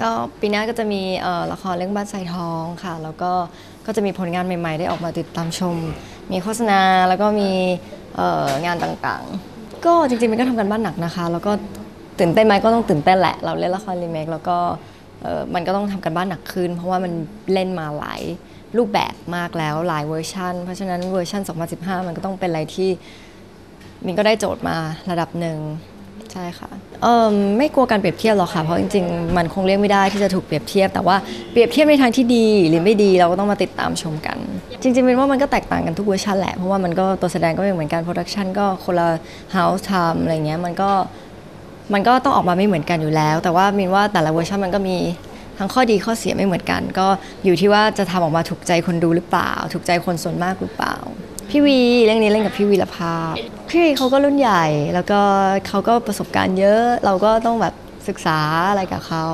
ก็ปีหน้าก็จะมีละครเรื่องบ้านทรายทองค่ะ แล้วก็ก็จะมีผลงานใหม่ ๆ ได้ออกมาติดตามชม มีโฆษณาแล้วก็มีงานต่างๆ ก็จริงๆมันก็ทำกันบ้านหนักนะคะ แล้วก็ตื่นเต้นไหมก็ต้องตื่นเต้นแหละ เราเล่นละครรีเมคแล้วก็มันก็ต้องทำกันบ้านหนักขึ้น เพราะว่ามันเล่นมาหลายรูปแบบมากแล้วหลายเวอร์ชันเพราะฉะนั้นเวอร์ชัน2015 มันก็ต้องเป็นอะไรที่มินก็ได้โจทย์มาระดับหนึ่ง ใช่ค่ะเออไม่กลัวการเปรียบเทียบหรอกค่ะ เพราะจริงๆ มันคงเลี่ยงไม่ได้ที่จะถูกเปรียบเทียบ แต่ว่าเปรียบเทียบในทางที่ดีหรือไม่ดีเราก็ต้องมาติดตามชมกัน จริงๆมินว่ามันก็แตกต่างกันทุกเวอร์ชันแหละ เพราะว่ามันก็ตัวแสดงก็ไม่เหมือนกันโปรดักชันก็คนละเฮาส์ทำอะไรเงี้ยมันก็มันก็ต้องออกมาไม่เหมือนกันอยู่แล้ว แต่ว่ามินว่าแต่ละเวอร์ชันมันก็มีทั้งข้อดีข้อเสียไม่เหมือนกัน ก็อยู่ที่ว่าจะทำออกมาถูกใจคนดูหรือเปล่า ถูกใจคนส่วนมากหรือเปล่า พี่วีเรื่องนี้เล่นกับพี่วีรภาพ พี่วีเขาก็รุ่นใหญ่ แล้วก็เขาก็ประสบการณ์เยอะ เราก็ต้องแบบศึกษาอะไรกับเขา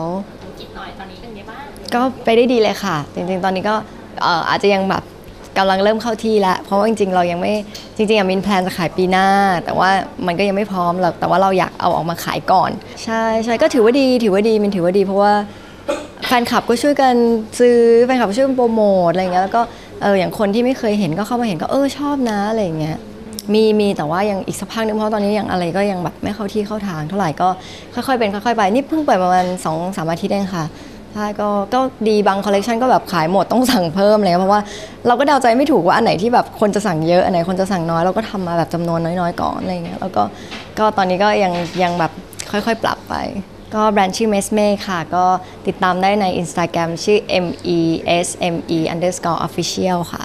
กินหน่อยตอนนี้เป็นไงบ้างก็ไปได้ดีเลยค่ะ จริงๆ ตอนนี้ก็อาจจะยังแบบกำลังเริ่มเข้าที่แล้วเพราะว่าจริงๆ เรายังไม่จริงๆอะมินแพลนจะขายปีหน้า แต่ว่ามันก็ยังไม่พร้อมหรอกแต่ว่าเราอยากเอาออกมาขายก่อน ใช่ใช่ก็ถือว่าดีถือว่าดีมินถือว่าดีเพราะว่าแฟนคลับก็ช่วยกันซื้อแฟนคลับก็ช่วยโปรโมทอะไรอย่างเงี้ยแล้วก็ เอออย่างคนที่ไม่เคยเห็นก็เข้ามาเห็นก็เออชอบนะอะไรอย่างเงี้ยมีมีแต่ว่ายังอีกสักพักนึงเพราะตอนนี้ยังอะไรก็ยังแบบไม่เข้าที่เข้าทาง เท่าไหร่ก็ค่อยๆเป็นค่อยๆไปนี่เพิ่งเปิดประมาณสองสามอาทิตย์เองค่ะใช่ก็ก็ดีบางคอลเลกชันก็แบบขายหมดต้องสั่งเพิ่มเลยเพราะว่าเราก็เดาใจไม่ถูกว่าอันไหนที่แบบคนจะสั่งเยอะอันไหนคนจะสั่งน้อยเราก็ทำมาแบบจำนวนน้อยๆก่อนอะไรเงี้ยแล้วก็ก็ตอนนี้ก็ยังยังแบบค่อยๆ ปรับไป ก็แบรนด์ชื่อ m e s m e ค่ะ ก็ติดตามได้ใน Instagram ชื่อ m e s m e underscore official ค่ะ